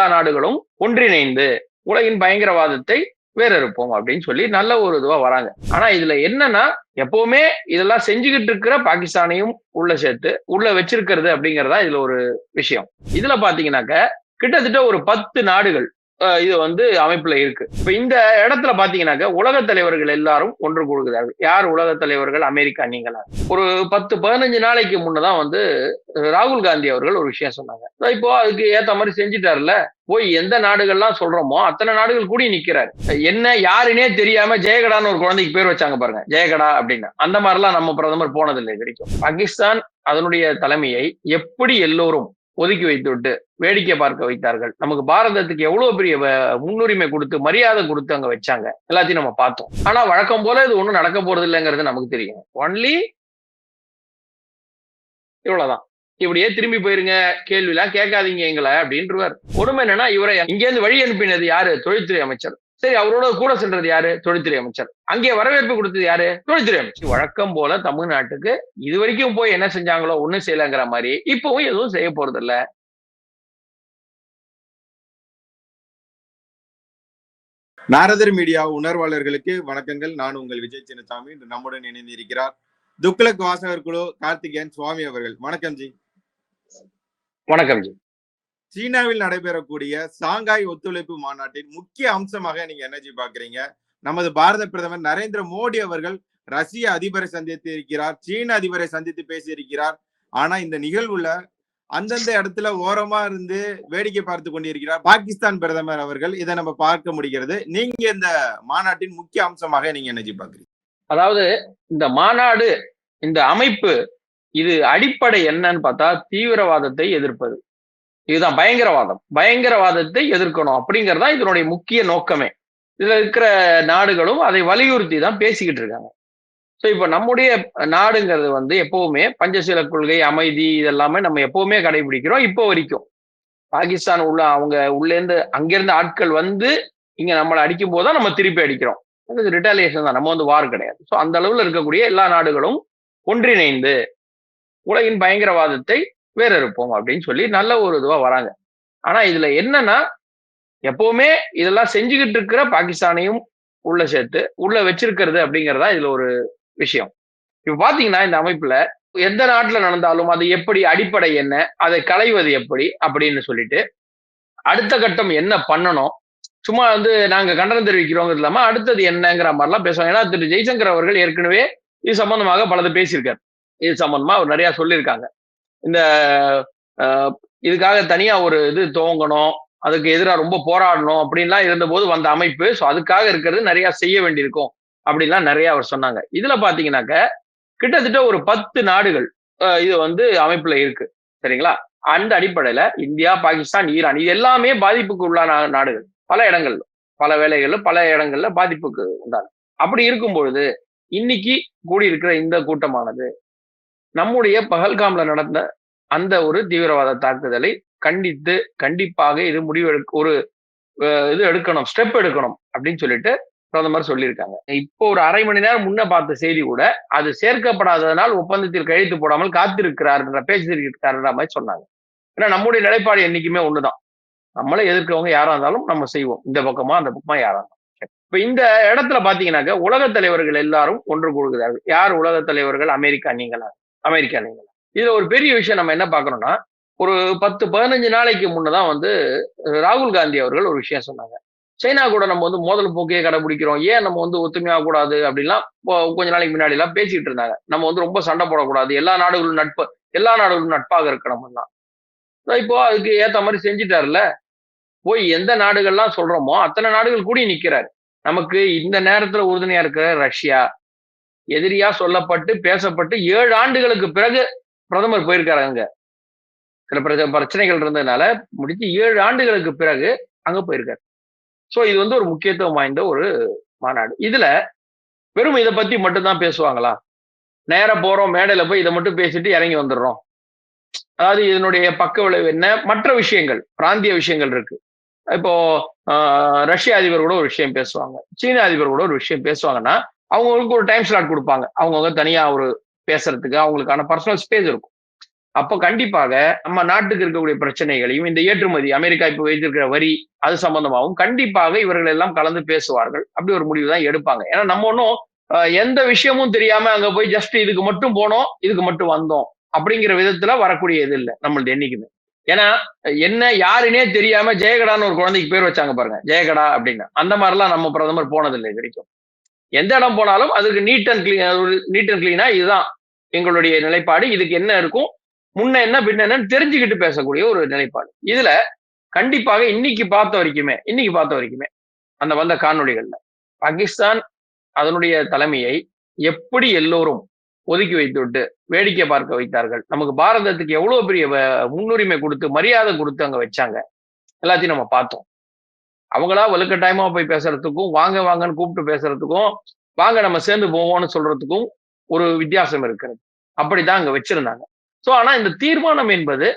எல்லா நாடுகளும் ஒன்றிணைந்து உலகின் பயங்கரவாதத்தை வேறறுப்போம் அப்படின்னு சொல்லி நல்ல ஒரு இதுவா வராங்க. ஆனா இதுல என்னன்னா எப்பவுமே இதெல்லாம் செஞ்சுக்கிட்டு இருக்கிற பாகிஸ்தானையும் உள்ள சேர்த்து உள்ள வச்சிருக்கிறது அப்படிங்கறதா இதுல ஒரு விஷயம். இதுல பாத்தீங்கன்னாக்க கிட்டத்தட்ட ஒரு பத்து நாடுகள் இது வந்து அமைப்புல இருக்கு. இப்ப இந்த இடத்துல பாத்தீங்கன்னாக்க உலக தலைவர்கள் எல்லாரும் ஒன்று கூடுகிறார்கள். யார் உலக தலைவர்கள்? அமெரிக்கா நீங்களா? ஒரு பத்து பதினஞ்சு நாளைக்கு முன்னதான் வந்து ராகுல் காந்தி அவர்கள் ஒரு விஷயம் சொன்னாங்க. இப்போ அதுக்கு ஏத்த மாதிரி செஞ்சுட்டாருல போய் எந்த நாடுகள்லாம் சொல்றோமோ அத்தனை நாடுகள் கூடி நிக்கிறாரு. என்ன யாருன்னே தெரியாம ஜெயகடான்னு ஒரு குழந்தைக்கு பேர் வச்சாங்க பாருங்க. ஜெயகடா அப்படின்னு. அந்த மாதிரிலாம் நம்ம பிரதமர் போனதில்லை இது வரைக்கும் பாகிஸ்தான் அதனுடைய தலைமையை எப்படி எல்லோரும் ஒதுக்கி வைத்துவிட்டு வேடிக்கை பார்க்க வைத்தார்கள். நமக்கு பாரதத்துக்கு எவ்வளவு பெரிய முன்னுரிமை கொடுத்து மரியாதை கொடுத்து அங்க வச்சாங்க. எல்லாத்தையும் நம்ம பார்த்தோம். ஆனா வழக்கம் போல இது ஒண்ணும் நடக்க போறது இல்லைங்கிறது நமக்கு தெரியும். ஒன்லி இவ்வளவுதான். இப்படியே திரும்பி போயிருங்க கேள்வி எல்லாம் கேட்காதீங்க எங்களை அப்படின்றவர். கொடுமை என்னன்னா இவரை இங்கேருந்து வழி அனுப்பினது யாரு? தொழில்துறை அமைச்சர். சரி அவரோட கூட சென்றது யாரு? தொழில்துறை அமைச்சர். அங்கே வரவேற்பு கொடுத்தது யாரு? தொழில்துறை அமைச்சர். வழக்கம் போல தமிழ்நாட்டுக்கு இது வரைக்கும் போய் என்ன செஞ்சாங்களோ ஒண்ணும் செய்யலங்கிற மாதிரி இப்பவும் எதுவும் செய்ய போறது இல்ல நாரதர் மீடியா உணர்வாளர்களுக்கு வணக்கங்கள். நான் உங்கள் விஜய் சின்னசாமி. இன்று நம்முடன் இணைந்து இருக்கிறார் துக்ளக் வாசகர் குழு கார்த்திகேயன் சுவாமி அவர்கள். வணக்கம் ஜி. வணக்கம் ஜி. சீனாவில் நடைபெறக்கூடிய சாங்காய் ஒத்துழைப்பு மாநாட்டின் முக்கிய அம்சமாக நீங்க என்ன பாக்குறீங்க. நமது பாரத பிரதமர் நரேந்திர மோடி அவர்கள் ரஷ்ய அதிபரை சந்தித்து இருக்கிறார் சீன அதிபரை சந்தித்து பேசியிருக்கிறார். ஆனா இந்த நிகழ்வுல அந்தந்த இடத்துல ஓரமா இருந்து வேடிக்கை பார்த்து கொண்டிருக்கிறார் பாகிஸ்தான் பிரதமர் அவர்கள். இதை நம்ம பார்க்க முடிகிறது. நீங்க இந்த மாநாட்டின் முக்கிய அம்சமாக நீங்க என்ன பாக்குறீங்க. அதாவது இந்த மாநாடு இந்த அமைப்பு இது அடிப்படை என்னன்னு பார்த்தா தீவிரவாதத்தை எதிர்ப்பது. இதுதான் பயங்கரவாதம். பயங்கரவாதத்தை எதிர்க்கணும் அப்படிங்கறதா இதனுடைய முக்கிய நோக்கமே. இதுல இருக்கிற நாடுகளும் அதை வலியுறுத்தி தான் பேசிக்கிட்டு இருக்காங்க. ஸோ இப்போ நம்முடைய நாடுங்கிறது வந்து எப்பவுமே பஞ்சசீல கொள்கை அமைதி இதெல்லாமே நம்ம எப்பவுமே கடைபிடிக்கிறோம் இப்போ வரைக்கும். பாகிஸ்தான் உள்ள அவங்க உள்ளேருந்து அங்கேருந்து ஆட்கள் வந்து இங்க நம்மளை அடிக்கும் போது தான் நம்ம திருப்பி அடிக்கிறோம். அது ரிட்டாலியேஷன் தான். நம்ம வந்து வார் கிடையாது. ஸோ அந்த அளவில் இருக்கக்கூடிய எல்லா நாடுகளும் ஒன்றிணைந்து உலகின் பயங்கரவாதத்தை வேற இருப்போம் அப்படின்னு சொல்லி நல்ல ஒரு இதுவா வராங்க. ஆனா இதுல என்னன்னா எப்பவுமே இதெல்லாம் செஞ்சுக்கிட்டு இருக்கிற பாகிஸ்தானையும் உள்ள சேர்த்து உள்ள வச்சிருக்கிறது அப்படிங்கறதா இதுல ஒரு விஷயம். இப்ப பாத்தீங்கன்னா இந்த அமைப்புல எந்த நாட்டுல நடந்தாலும் அது எப்படி அடிப்படை என்ன அதை களைவது எப்படி அப்படின்னு சொல்லிட்டு அடுத்த கட்டம் என்ன பண்ணணும் சும்மா வந்து நாங்க கண்டனம் தெரிவிக்கிறோங்கிறது இல்லாம அடுத்தது என்னங்கிற மாதிரிலாம் பேசுவாங்க. ஏன்னா திரு ஜெய்சங்கர் அவர்கள் ஏற்கனவே இது சம்பந்தமாக பலது பேசியிருக்காரு. இது சம்பந்தமா அவர் நிறைய சொல்லியிருக்காங்க. இந்த இதுக்காக தனியா ஒரு இது துவங்கணும் அதுக்கு எதிராக ரொம்ப போராடணும் அப்படின்லாம் இருந்தபோது வந்த அமைப்பு ஸோ அதுக்காக இருக்கிறது நிறைய செய்ய வேண்டியிருக்கும் அப்படின்லாம் நிறைய அவர் சொன்னாங்க. இதுல பாத்தீங்கன்னாக்க கிட்டத்தட்ட ஒரு பத்து நாடுகள் இது வந்து அமைப்புல இருக்கு. சரிங்களா? அந்த அடிப்படையில இந்தியா பாகிஸ்தான் ஈரான் இது எல்லாமே பாதிப்புக்கு உள்ளான நாடுகள். பல இடங்கள்ல பல வேலைகள்ல பல இடங்கள்ல பாதிப்புக்கு உண்டான அப்படி இருக்கும் பொழுது இன்னைக்கு கூடியிருக்கிற இந்த கூட்டமானது நம்முடைய பகல்காம்ல நடந்த அந்த ஒரு தீவிரவாத தாக்குதலை கண்டித்து கண்டிப்பாக இது முடிவெடுக்க ஒரு இது எடுக்கணும் ஸ்டெப் எடுக்கணும் அப்படின்னு சொல்லிட்டு பிரதமர் சொல்லியிருக்காங்க. இப்போ ஒரு அரை மணி நேரம் முன்ன பார்த்த செய்தி கூட அது சேர்க்கப்படாததனால் ஒப்பந்தத்தில் கையெழுத்து போடாமல் காத்திருக்கிறார்ன்ற பேசியிருக்கிறார்ன்ற மாதிரி சொன்னாங்க. ஏன்னா நம்முடைய நிலைப்பாடு என்னைக்குமே ஒண்ணுதான். நம்மளை எதிர்க்கவங்க யாரா இருந்தாலும் நம்ம செய்வோம். இந்த பக்கமா அந்த பக்கமா யாரா இருந்தாலும். இப்ப இந்த இடத்துல பாத்தீங்கன்னாக்க உலக தலைவர்கள் எல்லாரும் ஒன்று கூடுகிறார்கள். யார் உலக தலைவர்கள்? அமெரிக்கா நீங்களா அமெரிக்கா இதுல ஒரு பெரிய விஷயம் நம்ம என்ன பார்க்கறோம்னா ஒரு பத்து பதினஞ்சு நாளைக்கு முன்னதான் வந்து ராகுல் காந்தி அவர்கள் ஒரு விஷயம் சொன்னாங்க. சைனா கூட நம்ம வந்து மோதல் போக்கையே கடைபிடிக்கிறோம். ஏன் நம்ம வந்து ஒத்துமையாக கூடாது அப்படின்லாம் கொஞ்ச நாளைக்கு முன்னாடி எல்லாம் பேசிட்டு இருந்தாங்க. நம்ம வந்து ரொம்ப சண்டை போடக்கூடாது. எல்லா நாடுகளும் நட்பு எல்லா நாடுகளும் நட்பாக இருக்கணும்லாம் இப்போ அதுக்கு ஏத்த மாதிரி செஞ்சுட்டாருல போய் எந்த நாடுகள்லாம் சொல்றோமோ அத்தனை நாடுகள் கூடி நிக்கிறாரு. நமக்கு இந்த நேரத்துல உறுதுணையா இருக்கிற ரஷ்யா எதிரியா சொல்லப்பட்டு பேசப்பட்டு ஏழு ஆண்டுகளுக்கு பிறகு பிரதமர் போயிருக்காரு அங்க. சில பிரச்சனைகள் இருந்ததுனால முடிச்சு ஏழு ஆண்டுகளுக்கு பிறகு அங்க போயிருக்காரு. சோ இது வந்து ஒரு முக்கியத்துவம் வாய்ந்த ஒரு மாநாடு. இதுல வெறும் இதை பத்தி மட்டும்தான் பேசுவாங்களா? நேரம் போறோம் மேடையில போய் இதை மட்டும் பேசிட்டு இறங்கி வந்துடுறோம். அதாவது இதனுடைய பக்க விளைவு என்ன? மற்ற விஷயங்கள் பிராந்திய விஷயங்கள் இருக்கு. இப்போ ஆஹ், ரஷ்ய அதிபர் கூட ஒரு விஷயம் பேசுவாங்க. சீன அதிபர் கூட ஒரு விஷயம் பேசுவாங்கன்னா அவங்களுக்கு ஒரு டைம் ஸ்லாட் கொடுப்பாங்க. அவங்கவுங்க தனியா ஒரு பேசுறதுக்கு அவங்களுக்கான பர்சனல் ஸ்பேஸ் இருக்கும். அப்ப கண்டிப்பாக நம்ம நாட்டுக்கு இருக்கக்கூடிய பிரச்சனைகளையும் இந்த ஏற்றுமதி அமெரிக்கா இப்ப வைத்திருக்கிற வரி அது சம்பந்தமாகவும் கண்டிப்பாக இவர்கள் எல்லாம் கலந்து பேசுவார்கள். அப்படி ஒரு முடிவு தான் எடுப்பாங்க. ஏன்னா நம்ம ஒன்றும் எந்த விஷயமும் தெரியாம அங்க போய் ஜஸ்ட் இதுக்கு மட்டும் போனோம் இதுக்கு மட்டும் வந்தோம் அப்படிங்கிற விதத்துல வரக்கூடிய இது இல்லை நம்மளது என்னைக்குமே. ஏன்னா என்ன யாருன்னே தெரியாம ஜெயகடான்னு ஒரு குழந்தைக்கு பேர் வச்சாங்க பாருங்க. ஜெயகடா அப்படின்னு. அந்த மாதிரிலாம் நம்ம பிரதமர் போனதில்லை இது வரைக்கும். எந்த இடம் போனாலும் அதுக்கு neat and clean neat and கிளீனா இதுதான் எங்களுடைய நிலைப்பாடு. இதுக்கு என்ன இருக்கும்? முன்ன என்ன பின்ன என்னன்னு தெரிஞ்சுக்கிட்டு பேசக்கூடிய ஒரு நிலைப்பாடு. இதுல கண்டிப்பாக இன்னைக்கு பார்த்த வரைக்குமே இன்னைக்கு பார்த்த வரைக்குமே அந்த வந்த காணொலிகள்ல பாகிஸ்தான் அதனுடைய தலைமையை எப்படி எல்லோரும் ஒதுக்கி வைத்துவிட்டு வேடிக்கை பார்க்க வைத்தார்கள்? நமக்கு பாரதத்துக்கு எவ்வளவு பெரிய வ- முன்னுரிமை கொடுத்து மரியாதை கொடுத்து அங்க வச்சாங்க? எல்லாத்தையும் நம்ம பார்த்தோம். அவங்களா வலுக்கட்டாயமா போய் பேசுறதுக்கும் வாங்க வாங்கன்னு கூப்பிட்டு பேசுறதுக்கும் வாங்க நம்ம சேர்ந்து போவோம்னு சொல்றதுக்கும் ஒரு வித்தியாசம் இருக்கிறது. அப்படிதான் அங்க வச்சிருந்தாங்க. சோ ஆனா இந்த தீர்மானம் என்பது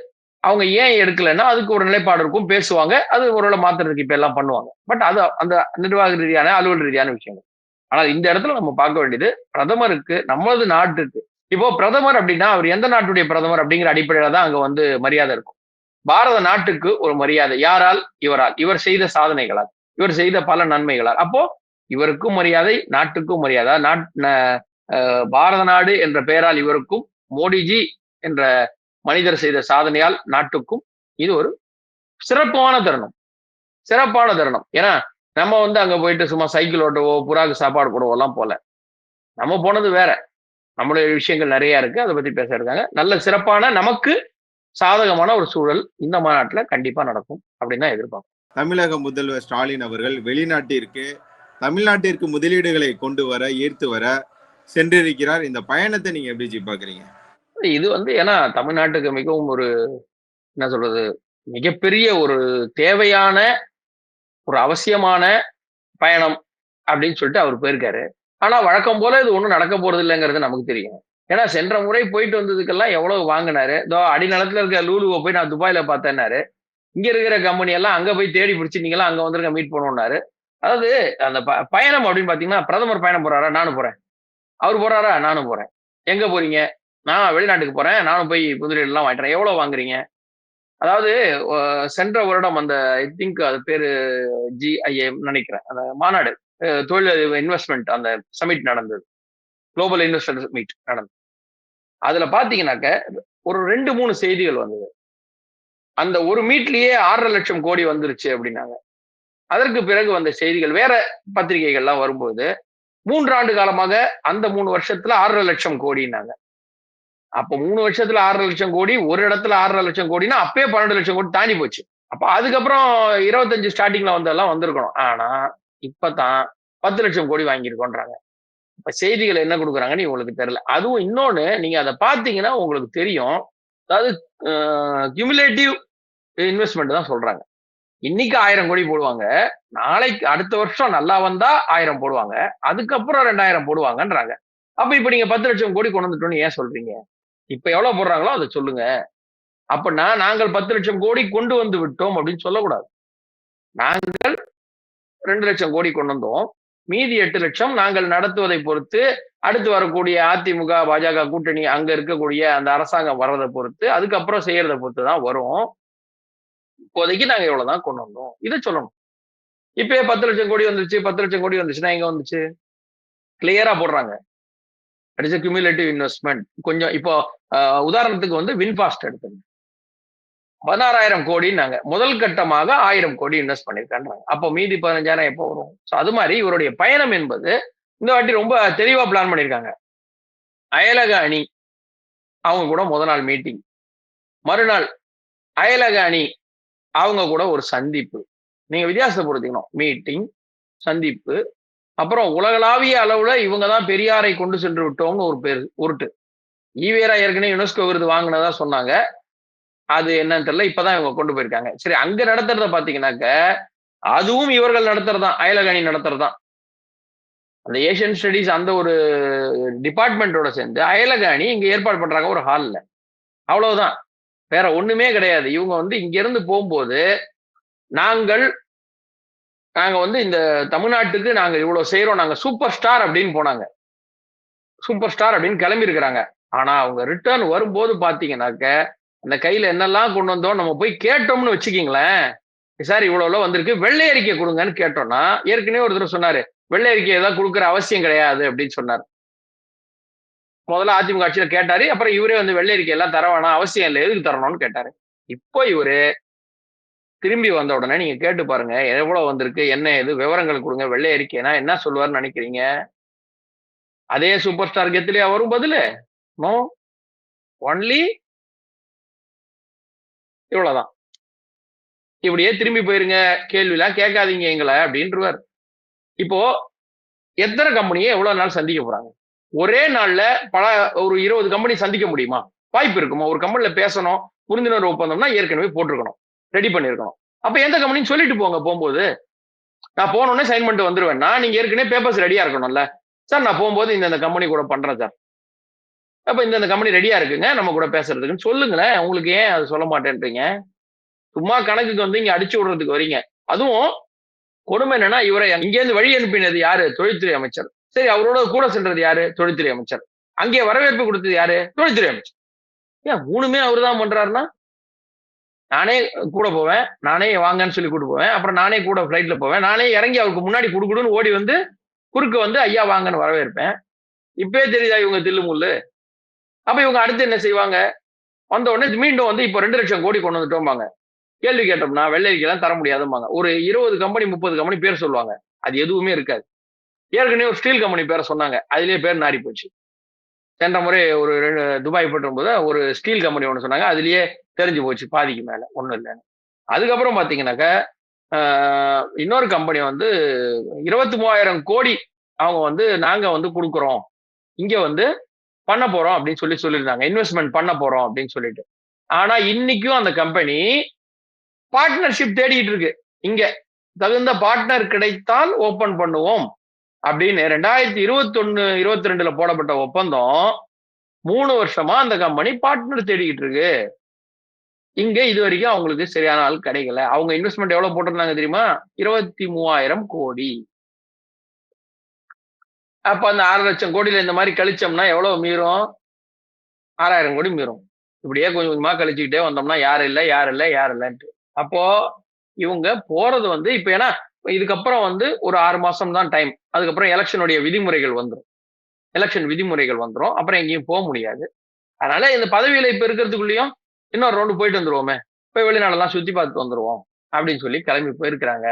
அவங்க ஏன் எடுக்கலைன்னா அதுக்கு ஒரு நிலைப்பாடு இருக்கும் பேசுவாங்க அது ஒருவேளை மாத்துறதுக்கு இப்ப எல்லாம் பண்ணுவாங்க. பட் அது அந்த நிர்வாக ரீதியான அலுவல் ரீதியான விஷயங்கள். ஆனால் இந்த இடத்துல நம்ம பார்க்க வேண்டியது பிரதமருக்கு நமது நாட்டுக்கு. இப்போ பிரதமர் அப்படின்னா அவர் எந்த நாட்டுடைய பிரதமர் அப்படிங்கிற அடிப்படையில தான் அங்க வந்து மரியாதை இருக்கும். பாரத நாட்டுக்கு ஒரு மரியாதை. யாரால்? இவரால். இவர் செய்த சாதனைகளால். இவர் செய்த பல நன்மைகளால். அப்போ இவருக்கும் மரியாதை நாட்டுக்கும் மரியாதை. நாட் பாரத நாடு என்ற பெயரால் இவருக்கும் மோடிஜி என்ற மனிதர் செய்த சாதனையால் நாட்டுக்கும் இது ஒரு சிறப்பான தருணம். சிறப்பான தருணம். ஏன்னா நம்ம வந்து அங்க போயிட்டு சும்மா சைக்கிள் ஓட்டவோ புறாக்கு சாப்பாடு போடவோ எல்லாம் போல. நம்ம போனது வேற. நம்மளுடைய விஷயங்கள் நிறைய இருக்கு. அதை பத்தி பேச இருக்காங்க. நல்ல சிறப்பான நமக்கு சாதகமான ஒரு சூழல் இந்த மாநாட்டுல கண்டிப்பா நடக்கும் அப்படின்னு தான் எதிர்பார்ப்போம் தமிழக முதல்வர் ஸ்டாலின் அவர்கள் வெளிநாட்டிற்கு தமிழ்நாட்டிற்கு முதலீடுகளை கொண்டு வர ஈர்த்து வர சென்றிருக்கிறார். இந்த பயணத்தை நீங்க எப்படி பாக்குறீங்க இது வந்து ஏன்னா தமிழ்நாட்டுக்கு மிகவும் ஒரு என்ன சொல்றது மிகப்பெரிய ஒரு தேவையான ஒரு அவசியமான பயணம் அப்படின்னு சொல்லிட்டு அவர் போயிருக்காரு. ஆனா வழக்கம் போல இது ஒண்ணும் நடக்க போறது இல்லைங்கிறது நமக்கு தெரியும். ஏன்னா சென்ற முறை போயிட்டு வந்ததுக்கெல்லாம் எவ்வளவு வாங்கினாரு? இதோ அடிநிலத்துல இருக்க லூலுவை போய் நான் துபாயில பார்த்தேன்னாரு. இங்க இருக்கிற கம்பெனி எல்லாம் அங்க போய் தேடி பிடிச்சி நீங்களாம் அங்க வந்துருங்க மீட் பண்ணுவோம்னாரு. அதாவது அந்த ப- பயணம் அப்படின்னு பாத்தீங்கன்னா பிரதமர் பயணம் போறாரா? நானும் போறேன். அவர் போறாரா? நானும் போறேன். எங்க போறீங்க? நான் வெளிநாட்டுக்கு போறேன். நானும் போய் புதுடெல்லாம் வாங்கிட்டேன் எவ்வளவு வாங்குறீங்க? அதாவது சென்ற வருடம் அந்த ஐ திங்க் அது பேரு ஜிஐஎம் நினைக்கிறேன். அந்த மாநாடு தொழில் இன்வெஸ்ட்மெண்ட் அந்த சமிட் நடந்தது. குளோபல் இன்வெஸ்டர்ஸ் மீட் நடந்தது. அதுல பாத்தீங்கன்னாக்க ஒரு ரெண்டு மூணு செய்திகள் வந்தது. அந்த ஒரு மீட்லயே ஆறரை லட்சம் கோடி வந்துருச்சு அப்படின்னாங்க. அதற்கு பிறகு வந்த செய்திகள் வேற பத்திரிகைகள்லாம் வரும்போது மூன்றாண்டு காலமாக அந்த மூணு வருஷத்துல ஆறரை லட்சம் கோடினாங்க அப்ப மூணு வருஷத்துல ஆறரை லட்சம் கோடி ஒரு இடத்துல ஆறரை லட்சம் கோடினா அப்பயே பன்னெண்டு லட்சம் கோடி தாண்டி போச்சு. அப்ப அதுக்கப்புறம் இருபத்தஞ்சு ஸ்டார்டிங்ல வந்தெல்லாம் வந்திருக்கணும். ஆனா இப்பதான் பத்து லட்சம் கோடி வாங்கியிருக்கோன்றாங்க. செய்திகள் என்ன கொடுக்குறாங்கன்னு உங்களுக்கு தெரியல. அதுவும் இன்னொன்னு நீங்க அதை பாத்தீங்கன்னா உங்களுக்கு தெரியும். அதாவது கியூமுலேட்டிவ் இன்வெஸ்ட்மெண்ட் தான் சொல்றாங்க. இன்னைக்கு ஆயிரம் கோடி போடுவாங்க. நாளைக்கு அடுத்த வருஷம் நல்லா வந்தா ஆயிரம் போடுவாங்க. அதுக்கப்புறம் ரெண்டாயிரம் போடுவாங்கன்றாங்க. அப்ப இப்ப நீங்க பத்து லட்சம் கோடி கொண்டு வந்துட்டோம்னு ஏன் சொல்றீங்க? இப்ப எவ்வளவு போடுறாங்களோ அதை சொல்லுங்க. அப்படின்னா நாங்கள் பத்து லட்சம் கோடி கொண்டு வந்து விட்டோம் அப்படின்னு சொல்லக்கூடாது. நாங்கள் ரெண்டு லட்சம் கோடி கொண்டு வந்தோம். மீதி எட்டு லட்சம் நாங்கள் நடத்துவதை பொறுத்து அடுத்து வரக்கூடிய அதிமுக பாஜக கூட்டணி அங்க இருக்கக்கூடிய அந்த அரசாங்கம் வர்றதை பொறுத்து அதுக்கப்புறம் செய்யறதை பொறுத்து தான் வரும். இப்போதைக்கு நாங்க இவ்வளவுதான் கொண்டு வந்தோம். இதை சொல்லணும். இப்பயே பத்து லட்சம் கோடி வந்துருச்சு பத்து லட்சம் கோடி வந்துச்சுன்னா எங்க வந்துச்சு? கிளியரா போடுறாங்க. இட்ஸ் கியூமுலேட்டிவ் இன்வெஸ்ட்மெண்ட் கொஞ்சம் இப்போ உதாரணத்துக்கு வந்து வின்பாஸ்ட் எடுத்துங்க. பதினாறாயிரம் கோடின்னாங்க. முதல் கட்டமாக ஆயிரம் கோடி இன்வெஸ்ட் பண்ணியிருக்காங்க அப்போ மீதி பதினஞ்சாயிரம் எப்போ வரும்? ஸோ அது மாதிரி இவருடைய பயணம் என்பது இந்த வாட்டி ரொம்ப தெளிவாக பிளான் பண்ணியிருக்காங்க அயலக அணி அவங்க கூட முத நாள் மீட்டிங் மறுநாள் அயலக அணி அவங்க கூட ஒரு சந்திப்பு. நீங்க வித்தியாசப்படுத்திக்கணும் மீட்டிங் சந்திப்பு அப்புறம் உலகளாவிய அளவுல இவங்க தான் பெரியாரை கொண்டு சென்று விட்டோம்னு ஒரு பேர் உருட்டு. ஈவேரா ஏற்கனவே யுனெஸ்கோ விருது வாங்கினதா சொன்னாங்க. அது என்னன்னு தெரியல. இப்பதான் இவங்க கொண்டு போயிருக்காங்க. சரி அங்க நடத்துறத பாத்தீங்கன்னாக்க அதுவும் இவர்கள் நடத்துறதுதான் அயலகணி நடத்துறதுதான் அந்த ஏஷியன் ஸ்டடீஸ் அந்த ஒரு டிபார்ட்மெண்ட்டோட சேர்ந்து அயலகாணி இங்க ஏற்பாடு பண்றாங்க ஒரு ஹால்ல அவ்வளவுதான். வேற ஒண்ணுமே கிடையாது. இவங்க வந்து இங்க இருந்து போகும்போது நாங்கள் நாங்க வந்து இந்த தமிழ்நாட்டுக்கு நாங்க இவ்வளவு செய்யறோம் நாங்க சூப்பர் ஸ்டார் அப்படின்னு போனாங்க. சூப்பர் ஸ்டார் அப்படின்னு கிளம்பி இருக்கிறாங்க ஆனா அவங்க ரிட்டர்ன் வரும்போது பாத்தீங்கன்னாக்க அந்த கையில என்னெல்லாம் கொண்டு வந்தோம் நம்ம போய் கேட்டோம்னு வச்சுக்கிங்களேன். சார் இவ்வளவு வந்திருக்கு? வெள்ளை அறிக்கை கொடுங்கன்னு கேட்டோம்னா ஏற்கனவே ஒருத்தர் சொன்னாரு வெள்ளை அறிக்கை ஏதாவது கொடுக்குற அவசியம் கிடையாது அப்படின்னு சொன்னார். முதல்ல அதிமுக ஆட்சியில கேட்டாரு அப்புறம் இவரே வந்து வெள்ளை அறிக்கை எல்லாம் தர வேணாம் அவசியம் இல்லை எதுக்கு தரணும்னு கேட்டாரு. இப்போ இவரு திரும்பி வந்த உடனே நீங்க கேட்டு பாருங்க எவ்வளவு வந்திருக்கு என்ன எது விவரங்கள் கொடுங்க வெள்ளை அறிக்கைனா என்ன சொல்லுவாருன்னு நினைக்கிறீங்க? அதே சூப்பர் ஸ்டார் கெத்துலயா வரும் பதிலு? நோ. ஒன்லி இவ்வளவுதான். இப்படியே திரும்பி போயிருங்க கேள்விலாம் கேட்காதீங்க எங்களை அப்படின்றவர். இப்போ எத்தனை கம்பெனியை எவ்வளவு நாள் சந்திக்க போறாங்க? ஒரே நாள்ல பல ஒரு இருபது கம்பெனி சந்திக்க முடியுமா? வாய்ப்பு இருக்குமா? ஒரு கம்பெனில பேசணும் புரிந்துணர்வு ஒப்பந்தம்னா ஏற்கனவே போட்டிருக்கணும் ரெடி பண்ணிருக்கணும். அப்ப எந்த கம்பெனின்னு சொல்லிட்டு போங்க போகும்போது. நான் போனோடனே சைன் பண்ணிட்டு வந்துருவேன். நான் நீங்க ஏற்கனவே பேப்பர்ஸ் ரெடியா இருக்கணும்ல. சார் நான் போகும்போது இந்த இந்த கம்பெனி கூட பண்றேன் சார். அப்ப இந்த இந்த கம்பெனி ரெடியா இருக்குங்க. நம்ம கூட பேசுறதுக்குன்னு. சொல்லுங்களேன். உங்களுக்கு ஏன் அது சொல்ல மாட்டேன்றீங்க? சும்மா கணக்குக்கு வந்து இங்க அடிச்சு விடுறதுக்கு வரீங்க. அதுவும் கொடுமை என்னன்னா இவரை இங்கேருந்து வழி அனுப்பினது யாரு? தொழில்துறை அமைச்சர். சரி அவரோட கூட சென்றது யாரு? தொழில்துறை அமைச்சர். அங்கே வரவேற்பு கொடுத்தது யாரு? தொழில்துறை அமைச்சர். ஏன் மூணுமே அவர் தான் பண்றாருன்னா? நானே கூட போவேன். நானே வாங்கன்னு சொல்லி கூட்டு போவேன். அப்புறம் நானே கூட ஃப்ளைட்ல போவேன். நானே இறங்கி அவருக்கு முன்னாடி குடுக்குடுன்னு ஓடி வந்து குறுக்கு வந்து ஐயா வாங்கன்னு வரவேற்பேன். இப்பவே தெரியுதா இவங்க தில்லு முள்ளு? அப்ப இவங்க அடுத்து என்ன செய்வாங்க? வந்த உடனே மீண்டும் வந்து இப்போ ரெண்டு லட்சம் கோடி கொண்டு வந்துட்டோம்பாங்க. கேள்வி கேட்டோம்னா வெள்ளரிக்கெல்லாம் தர முடியாதும்பாங்க. ஒரு இருபது கம்பெனி முப்பது கம்பெனி பேர் சொல்லுவாங்க. அது எதுவுமே இருக்காது. ஏற்கனவே ஒரு ஸ்டீல் கம்பெனி பேரை சொன்னாங்க. அதுலேயே பேர் நாரி போச்சு. சென்ற முறை ஒரு ரெண்டு துபாய் போது ஒரு ஸ்டீல் கம்பெனி ஒன்று சொன்னாங்க. அதுலேயே தெரிஞ்சு போச்சு பாதிக்கு மேலே. ஒன்றும் இல்லைன்னு. அதுக்கப்புறம் பார்த்தீங்கன்னாக்கா இன்னொரு கம்பெனி வந்து இருபத்தி மூவாயிரம் கோடி அவங்க வந்து நாங்கள் வந்து கொடுக்குறோம். இங்கே வந்து பண்ண போறோம் அப்படின்னு சொல்லி சொல்லியிருந்தாங்க. இன்வெஸ்ட்மெண்ட் பண்ண போறோம் அப்படின்னு சொல்லிட்டு. ஆனா இன்னைக்கும் அந்த கம்பெனி பார்ட்னர்ஷிப் தேடிட்டு இருக்கு. இங்க தகுந்த பார்ட்னர் கிடைத்தால் ஓபன் பண்ணுவோம் அப்படின்னு ரெண்டாயிரத்தி இருபத்தி ஒன்னு இருபத்தி ரெண்டுல போடப்பட்ட ஒப்பந்தம் மூணு வருஷமா அந்த கம்பெனி பார்ட்னர் தேடிக்கிட்டு இருக்கு. இங்க இது வரைக்கும் அவங்களுக்கு சரியான ஆள் கிடைக்கல. அவங்க இன்வெஸ்ட்மெண்ட் எவ்வளவு போட்டிருந்தாங்க தெரியுமா? இருபத்தி மூவாயிரம் கோடி. அப்ப அந்த ஆறு லட்சம் கோடியில இந்த மாதிரி கழிச்சோம்னா எவ்வளவு மீறும்? ஆறாயிரம் கோடி மீறும். இப்படியே கொஞ்சம் கொஞ்சமா கழிச்சுக்கிட்டே வந்தோம்னா யார் இல்லை யார் இல்லை யார் இல்லைன்ட்டு. அப்போ இவங்க போறது வந்து இப்ப ஏன்னா இதுக்கப்புறம் வந்து ஒரு ஆறு மாசம் தான் டைம் அதுக்கப்புறம் எலெக்ஷனுடைய விதிமுறைகள் வந்துடும் எலெக்ஷன் விதிமுறைகள் வந்துடும் அப்புறம் எங்கேயும் போக முடியாது. அதனால இந்த பதவியில இப்ப இருக்கிறதுக்குள்ளேயும் இன்னொரு ரவுண்டு போயிட்டு வந்துருவோமே. போய் வெளிநாடெல்லாம் சுத்தி பார்த்துட்டு வந்துருவோம். அப்படின்னு சொல்லி கிளம்பி போயிருக்கிறாங்க.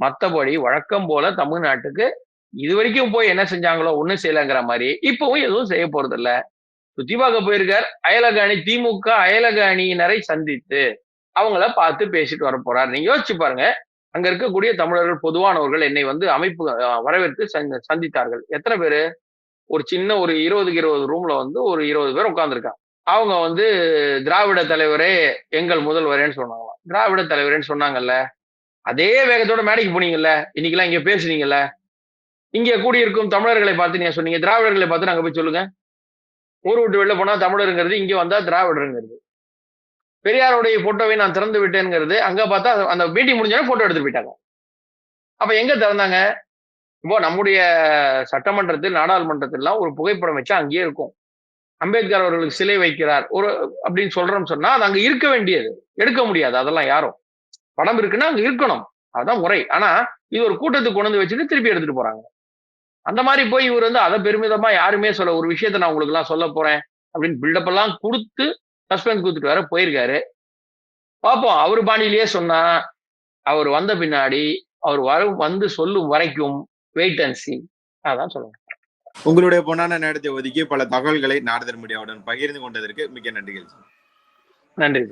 மற்றபடி வழக்கம் போல தமிழ்நாட்டுக்கு இது வரைக்கும் போய் என்ன செஞ்சாங்களோ ஒன்றும் செய்யலங்கிற மாதிரி இப்பவும் எதுவும் செய்ய போறது இல்ல சுத்தி பார்க்க போயிருக்கார். அயலக அணி திமுக அயலக அணியினரை சந்தித்து அவங்கள பார்த்து பேசிட்டு வர போறார். நீங்க யோசிச்சு பாருங்க. அங்க இருக்கக்கூடிய தமிழர்கள் பொதுவானவர்கள் என்னை வந்து அமைப்பு வரவேற்று சந்தித்தார்கள். எத்தனை பேரு? ஒரு சின்ன ஒரு இருபதுக்கு இருபது ரூம்ல வந்து ஒரு இருபது பேர் உட்காந்துருக்காங்க அவங்க வந்து திராவிட தலைவரே எங்கள் முதல்வரேன்னு சொன்னாங்களாம். திராவிட தலைவரேன்னு சொன்னாங்கல்ல. அதே வேகத்தோட மேடைக்கு போனீங்கல்ல. இன்னைக்கெல்லாம் இங்க பேசுனீங்கல்ல. இங்க கூடியிருக்கும் தமிழர்களை பார்த்து நீங்க சொன்னீங்க. திராவிடர்களை பார்த்து நாங்க போய் சொல்லுங்க. ஊர் விட்டு வெளில போனா தமிழருங்கிறது இங்க வந்தா திராவிடருங்கிறது. பெரியாருடைய போட்டோவை நான் திறந்து விட்டேங்கிறது அங்க பார்த்தா அந்த மீட்டிங் முடிஞ்சோடனே போட்டோ எடுத்து போயிட்டாங்க. அப்ப எங்க திறந்தாங்க? இப்போ நம்முடைய சட்டமன்றத்தில் நாடாளுமன்றத்திலாம் ஒரு புகைப்படம் வச்சா அங்கேயே இருக்கும். அம்பேத்கர் அவர்களுக்கு சிலை வைக்கிறார். ஒரு அப்படின்னு சொல்றோம்னு சொன்னா அது அங்க இருக்க வேண்டியது. எடுக்க முடியாது. அதெல்லாம் யாரும். படம் இருக்குன்னா அங்க இருக்கணும். அதான் முறை. ஆனா இது ஒரு கூட்டத்துக்கு கொண்டு வந்து வச்சுட்டு திருப்பி எடுத்துட்டு போறாங்க. அந்த மாதிரி போய் இவர் வந்து அதை பெருமிதமா யாருமே சொல்ல ஒரு விஷயத்த நான் உங்களுக்கு எல்லாம் சொல்ல போறேன் அப்படின்னு பில்டப் எல்லாம் கொடுத்து சஸ்பென்ஸ் கொடுத்துட்டு வர போயிருக்காரு. பார்ப்போம் அவர் பாணியிலேயே சொன்னா அவர் வந்த பின்னாடி அவர் வர வந்து சொல்லும் வரைக்கும் வெயிட் அண்ட் சி அதான் சொல்லுங்க. உங்களுடைய பொன்னான நேரத்தை ஒதுக்கி பல தகவல்களை நாரதர் மீடியாவுடன் பகிர்ந்து கொண்டதற்கு மிக்க நன்றிகள் நன்றி